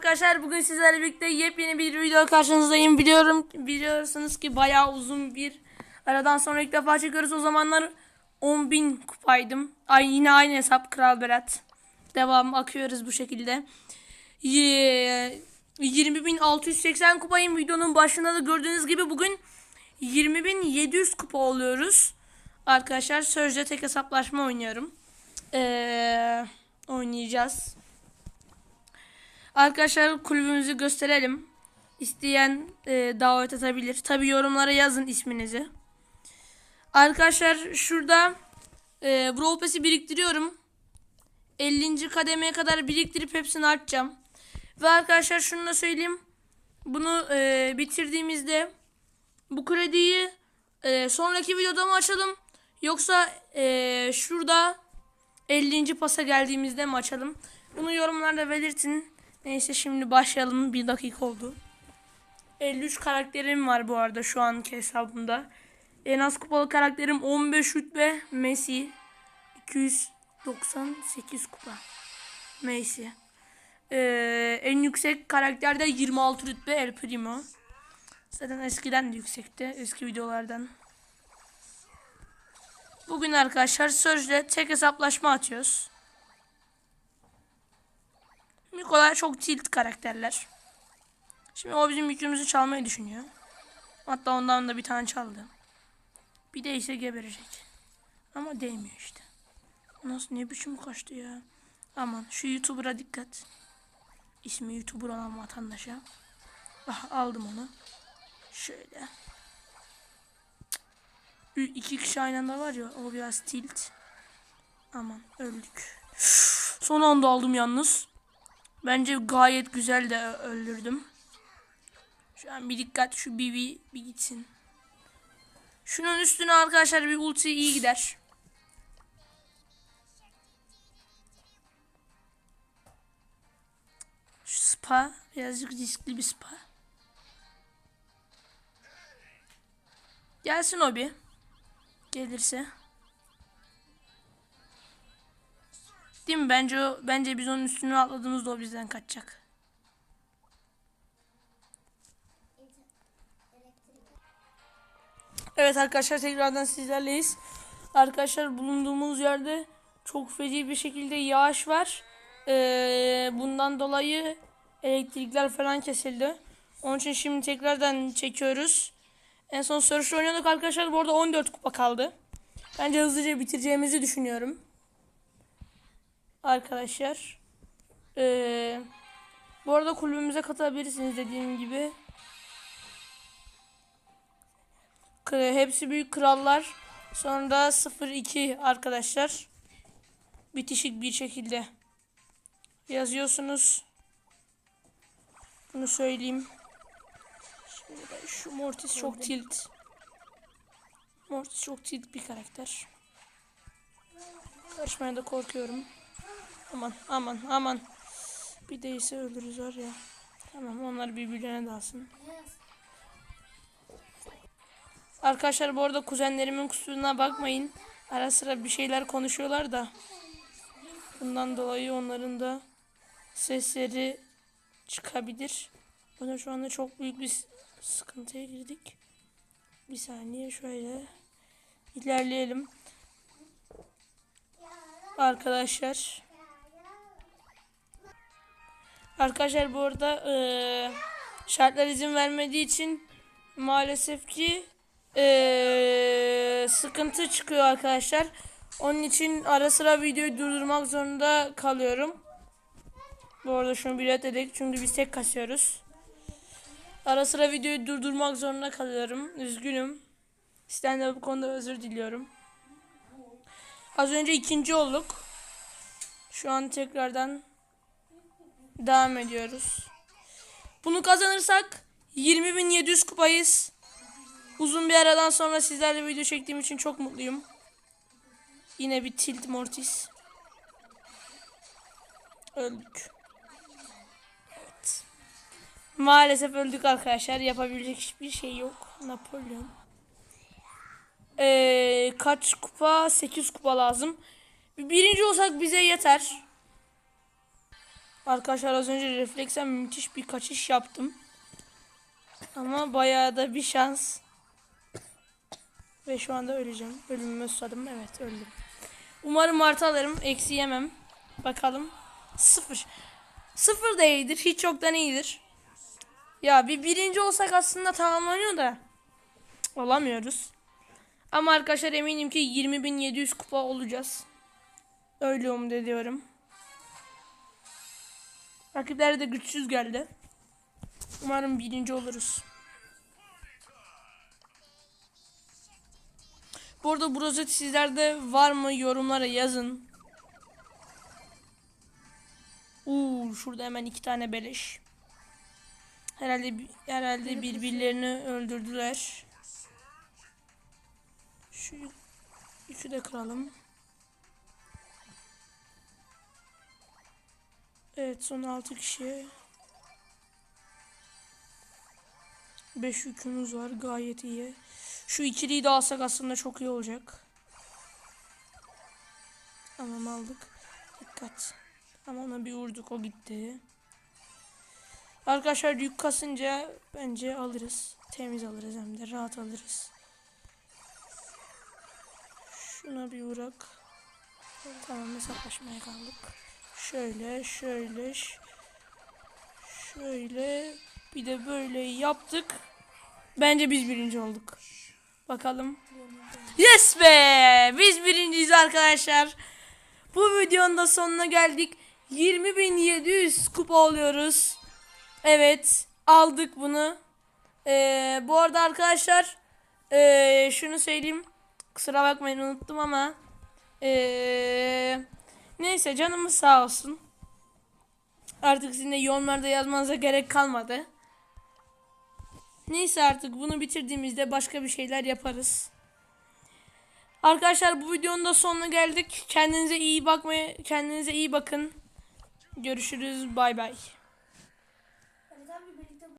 arkadaşlar bugün sizlerle birlikte yepyeni bir video karşınızdayım. Biliyorum biliyorsunuz ki bayağı uzun bir aradan sonra ilk defa çekiyoruz. O zamanlar 10.000 kupaydım. Ay yine aynı hesap Kral Berat. Devam akıyoruz bu şekilde. Ye- 20.680 kupayım videonun başında da gördüğünüz gibi bugün 20.700 kupa oluyoruz. Arkadaşlar sözde tek hesaplaşma oynuyorum. Ee, oynayacağız. Arkadaşlar kulübümüzü gösterelim. İsteyen e, davet atabilir. Tabi yorumlara yazın isminizi. Arkadaşlar şurada e, Brawl Pass'i biriktiriyorum. 50. kademeye kadar biriktirip hepsini açacağım. Ve arkadaşlar şunu da söyleyeyim. Bunu e, bitirdiğimizde bu krediyi e, sonraki videoda mı açalım? Yoksa e, şurada 50. pasa geldiğimizde mi açalım? Bunu yorumlarda belirtin. Neyse şimdi başlayalım. Bir dakika oldu. 53 karakterim var bu arada şu anki hesabımda. En az kupalı karakterim 15 rütbe Messi. 298 kupa. Messi. Ee, en yüksek karakterde 26 rütbe El Primo. Zaten eskiden de yüksekti. Eski videolardan. Bugün arkadaşlar sözde tek hesaplaşma atıyoruz. Nikola çok tilt karakterler. Şimdi o bizim yükümüzü çalmayı düşünüyor. Hatta ondan da bir tane çaldı. Bir de ise geberecek. Ama değmiyor işte. Nasıl ne biçim kaçtı ya. Aman şu YouTuber'a dikkat. İsmi YouTuber olan vatandaşa. Ah, aldım onu. Şöyle. İki kişi aynı anda var ya o biraz tilt. Aman öldük. Son anda aldım yalnız. Bence gayet güzel de öldürdüm. Şu an bir dikkat şu Bibi bir gitsin. Şunun üstüne arkadaşlar bir ulti iyi gider. Şu spa birazcık riskli bir spa. Gelsin o bir. Gelirse. Değil mi? Bence o, bence biz onun üstüne atladığımızda o bizden kaçacak. Evet arkadaşlar tekrardan sizlerleyiz. Arkadaşlar bulunduğumuz yerde çok feci bir şekilde yağış var. Ee, bundan dolayı elektrikler falan kesildi. Onun için şimdi tekrardan çekiyoruz. En son Surge oynuyorduk arkadaşlar. Bu arada 14 kupa kaldı. Bence hızlıca bitireceğimizi düşünüyorum. Arkadaşlar. Ee, bu arada kulübümüze katılabilirsiniz dediğim gibi. Hepsi büyük krallar. Sonra da 0-2 arkadaşlar. Bitişik bir şekilde yazıyorsunuz. Bunu söyleyeyim. Şimdi ben şu Mortis çok tilt. Mortis çok tilt bir karakter. Karışmaya da korkuyorum. Aman aman aman. Bir değilse ölürüz var ya. Tamam onlar birbirlerine dalsın. Arkadaşlar bu arada kuzenlerimin kusuruna bakmayın. Ara sıra bir şeyler konuşuyorlar da. Bundan dolayı onların da sesleri çıkabilir. Bana şu anda çok büyük bir sıkıntıya girdik. Bir saniye şöyle ilerleyelim. Arkadaşlar. Arkadaşlar bu arada eee, şartlar izin vermediği için maalesef ki eee, sıkıntı çıkıyor arkadaşlar. Onun için ara sıra videoyu durdurmak zorunda kalıyorum. Bu arada şunu bir edelim çünkü biz tek kasıyoruz. Ara sıra videoyu durdurmak zorunda kalıyorum. Üzgünüm. Sizden de bu konuda özür diliyorum. Az önce ikinci olduk. Şu an tekrardan devam ediyoruz. Bunu kazanırsak 20.700 kupayız. Uzun bir aradan sonra sizlerle video çektiğim için çok mutluyum. Yine bir tilt mortis. Öldük. Evet. Maalesef öldük arkadaşlar. Yapabilecek hiçbir şey yok. Napolyon. Ee, kaç kupa? 8 kupa lazım. Birinci olsak bize yeter. Arkadaşlar az önce refleksen müthiş bir kaçış yaptım. Ama bayağı da bir şans. Ve şu anda öleceğim. Ölümümü susadım. Evet öldüm. Umarım artı alırım. Eksi yemem. Bakalım. Sıfır. Sıfır da iyidir. Hiç yoktan iyidir. Ya bir birinci olsak aslında tamamlanıyor da. Olamıyoruz. Ama arkadaşlar eminim ki 20.700 kupa olacağız. Öyle umut ediyorum. Rakipler de güçsüz geldi. Umarım birinci oluruz. Bu arada bu rozet sizlerde var mı yorumlara yazın. Uuu şurada hemen iki tane beleş. Herhalde herhalde birbirlerini öldürdüler. Şu yükü de kıralım. Evet son 6 kişi. 5 yükümüz var gayet iyi. Şu ikiliyi de alsak aslında çok iyi olacak. Tamam aldık. Dikkat. Ama ona bir vurduk o gitti. Arkadaşlar yük kasınca bence alırız. Temiz alırız hem de rahat alırız. Şuna bir vurak. Tamam hesaplaşmaya kaldık. Şöyle şöyle şöyle bir de böyle yaptık. Bence biz birinci olduk. Bakalım. Yes be! Biz birinciyiz arkadaşlar. Bu videonun da sonuna geldik. 20.700 kupa oluyoruz. Evet aldık bunu. Ee, bu arada arkadaşlar ee, şunu söyleyeyim. Kusura bakmayın unuttum ama ee, neyse canımız sağ olsun. Artık sizin de yorumlarda yazmanıza gerek kalmadı. Neyse artık bunu bitirdiğimizde başka bir şeyler yaparız. Arkadaşlar bu videonun da sonuna geldik. Kendinize iyi bakmaya kendinize iyi bakın. Görüşürüz. Bay bay.